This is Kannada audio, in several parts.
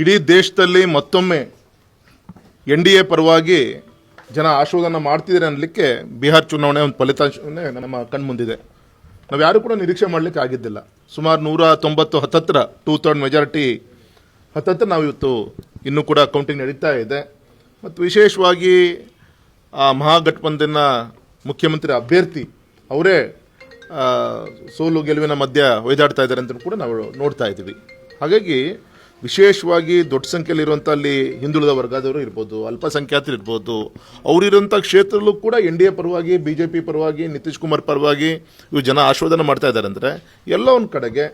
ಇಡೀ ದೇಶದಲ್ಲಿ ಮತ್ತೊಮ್ಮೆ ಎನ್ ಡಿ ಎ ಪರವಾಗಿ ಜನ ಆಶೋಧನ ಮಾಡ್ತಿದ್ದಾರೆ ಅನ್ನಲಿಕ್ಕೆ ಬಿಹಾರ್ ಚುನಾವಣೆ ಒಂದು ಫಲಿತಾಂಶವೇ ನಮ್ಮ ಕಣ್ಮುಂದಿದೆ. ನಾವು ಯಾರು ಕೂಡ ನಿರೀಕ್ಷೆ ಮಾಡಲಿಕ್ಕೆ ಆಗಿದ್ದಿಲ್ಲ. ಸುಮಾರು ನೂರ ತೊಂಬತ್ತು ಹತ್ತತ್ರ ಟೂ ಥರ್ಡ್ ಮೆಜಾರಿಟಿ ಹತ್ತತ್ರ ನಾವು ಇವತ್ತು ಇನ್ನೂ ಕೂಡ ಕೌಂಟಿಂಗ್ ನಡೀತಾ ಇದೆ. ಮತ್ತು ವಿಶೇಷವಾಗಿ ಆ ಮಹಾಗಠಬಂಧನ ಮುಖ್ಯಮಂತ್ರಿ ಅಭ್ಯರ್ಥಿ ಅವರೇ ಸೋಲು ಗೆಲುವಿನ ಮಧ್ಯ ಒಯ್ದಾಡ್ತಾ ಇದ್ದಾರೆ ಅಂತ ಕೂಡ ನಾವು ನೋಡ್ತಾ ಇದ್ದೀವಿ. ಹಾಗಾಗಿ ವಿಶೇಷವಾಗಿ ದೊಡ್ಡ ಸಂಖ್ಯೆಯಲ್ಲಿರುವಂಥ ಅಲ್ಲಿ ಹಿಂದುಳಿದ ವರ್ಗದವರು ಇರ್ಬೋದು, ಅಲ್ಪಸಂಖ್ಯಾತರು ಇರ್ಬೋದು ಅವರಿರುವಂಥ ಕ್ಷೇತ್ರದಲ್ಲೂ ಕೂಡ ಎನ್ ಡಿ ಎ ಪರವಾಗಿ, ಬಿ ಜೆ ಪಿ ಪರವಾಗಿ, ನಿತೀಶ್ ಕುಮಾರ್ ಪರವಾಗಿ ಇವು ಜನ ಆಶೋಧನೆ ಮಾಡ್ತಾ ಇದ್ದಾರೆ ಅಂದರೆ ಎಲ್ಲ ಒಂದು ಕಡೆಗೆ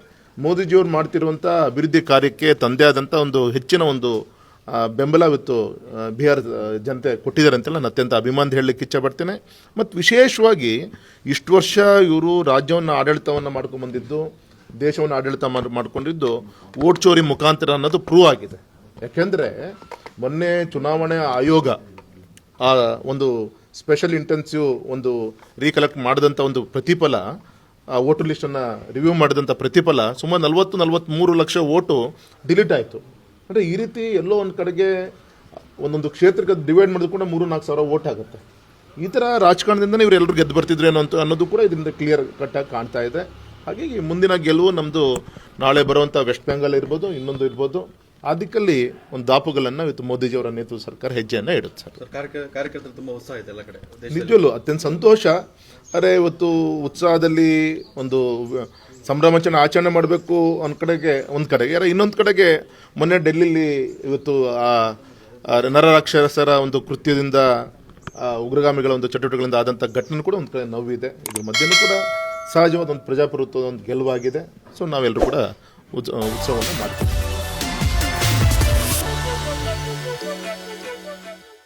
ಮೋದಿಜಿಯವ್ರು ಮಾಡ್ತಿರುವಂಥ ಅಭಿವೃದ್ಧಿ ಕಾರ್ಯಕ್ಕೆ ತಂದೆ ಆದಂಥ ಒಂದು ಹೆಚ್ಚಿನ ಒಂದು ಬೆಂಬಲವಿತ್ತು ಬಿಹಾರ ಜನತೆ ಕೊಟ್ಟಿದ್ದಾರೆ ಅಂತೆಲ್ಲ ನಾನು ಅತ್ಯಂತ ಅಭಿಮಾನ ಹೇಳಲಿಕ್ಕೆ ಇಚ್ಛೆ ಪಡ್ತೇನೆ. ಮತ್ತು ವಿಶೇಷವಾಗಿ ಇಷ್ಟು ವರ್ಷ ಇವರು ರಾಜ್ಯವನ್ನು ಆಡಳಿತವನ್ನು ಮಾಡ್ಕೊಂಡ್ಬಂದಿದ್ದು ದೇಶವನ್ನು ಆಡಳಿತ ಮಾಡಿ, ಮಾಡ್ಕೊಂಡಿದ್ದು ಓಟ್ ಚೋರಿ ಮುಖಾಂತರ ಅನ್ನೋದು ಪ್ರೂವ್ ಆಗಿದೆ. ಯಾಕೆಂದರೆ ಮೊನ್ನೆ ಚುನಾವಣೆ ಆಯೋಗ, ಆ ಒಂದು ಸ್ಪೆಷಲ್ ಇಂಟೆನ್ಸಿವ್ ಒಂದು ರೀಕಲೆಕ್ಟ್ ಮಾಡಿದಂಥ ಒಂದು ಪ್ರತಿಫಲ, ಆ ವೋಟರ್ ಲಿಸ್ಟನ್ನು ರಿವ್ಯೂ ಮಾಡಿದಂಥ ಪ್ರತಿಫಲ ಸುಮಾರು ನಲ್ವತ್ತು ನಲ್ವತ್ತ್ಮೂರು ಲಕ್ಷ ಓಟು ಡಿಲೀಟ್ ಆಯಿತು. ಅಂದರೆ ಈ ರೀತಿ ಎಲ್ಲೋ ಒಂದು ಕಡೆಗೆ ಒಂದೊಂದು ಕ್ಷೇತ್ರಕ್ಕೆ ಡಿವೈಡ್ ಮಾಡಿದ್ರು ಕೂಡ ಮೂರು, ನಾಲ್ಕು ಸಾವಿರ ಓಟ್ ಆಗುತ್ತೆ. ಈ ಥರ ರಾಜಕಾರಣದಿಂದನೇ ಇವರೆಲ್ಲರೂ ಗೆದ್ದು ಬರ್ತಿದ್ರೇನೋ ಅಂತ ಅನ್ನೋದು ಕೂಡ ಇದರಿಂದ ಕ್ಲಿಯರ್ ಕಟ್ಟಾಗಿ ಕಾಣ್ತಾ ಇದೆ. ಹಾಗಾಗಿ ಮುಂದಿನ ಗೆಲುವು ನಮ್ಮದು ನಾಳೆ ಬರುವಂಥ ವೆಸ್ಟ್ ಬೆಂಗಾಲ್ ಇರ್ಬೋದು ಇನ್ನೊಂದು ಇರ್ಬೋದು. ಆ ದಿಕ್ಕಲ್ಲಿ ಒಂದು ದಾಪುಗಳನ್ನು ಇವತ್ತು ಮೋದಿಜಿಯವರ ನೇತೃತ್ವ ಸರ್ಕಾರ ಹೆಜ್ಜೆಯನ್ನು ಇಡುತ್ತೆ ಸರ್. ಸರ್ ಕಾರ್ಯ- ಕಾರ್ಯಕರ್ತರು ತುಂಬ ಉತ್ಸಾಹ ಇದೆ ಎಲ್ಲ ಕಡೆ ನಿಜವಲ್ಲೂ ಅತ್ಯಂತ ಸಂತೋಷ. ಅರೆ ಇವತ್ತು ಉತ್ಸಾಹದಲ್ಲಿ ಒಂದು ಸಂಭ್ರಮಚನ ಸಂಭ್ರಮಾಚರಣೆ ಆಚರಣೆ ಮಾಡಬೇಕು ಒಂದು ಕಡೆಗೆ ಒಂದು ಕಡೆಗೆ. ಯಾರ ಇನ್ನೊಂದು ಕಡೆಗೆ ಮೊನ್ನೆ ಡೆಲ್ಲಿಲಿ ಇವತ್ತು ಆ ನರರಾಕ್ಷಸರ ಒಂದು ಕೃತ್ಯದಿಂದ ಉಗ್ರಗಾಮಿಗಳ ಒಂದು ಚಟುವಟಿಕೆಗಳಿಂದ ಆದಂಥ ಘಟನೆ ಕೂಡ ಒಂದು ಕಡೆ ನೋವಿದೆ. ಇದ್ರ ಮಧ್ಯೆನೂ ಕೂಡ ಸಹಜವಾದ ಒಂದು ಪ್ರಜಾಪ್ರಭುತ್ವದ ಒಂದು ಗೆಲುವಾಗಿದೆ. ಸೊ ನಾವೆಲ್ಲರೂ ಕೂಡ ಉತ್ಸ ಉತ್ಸವವನ್ನು ಮಾಡ್ತೀವಿ.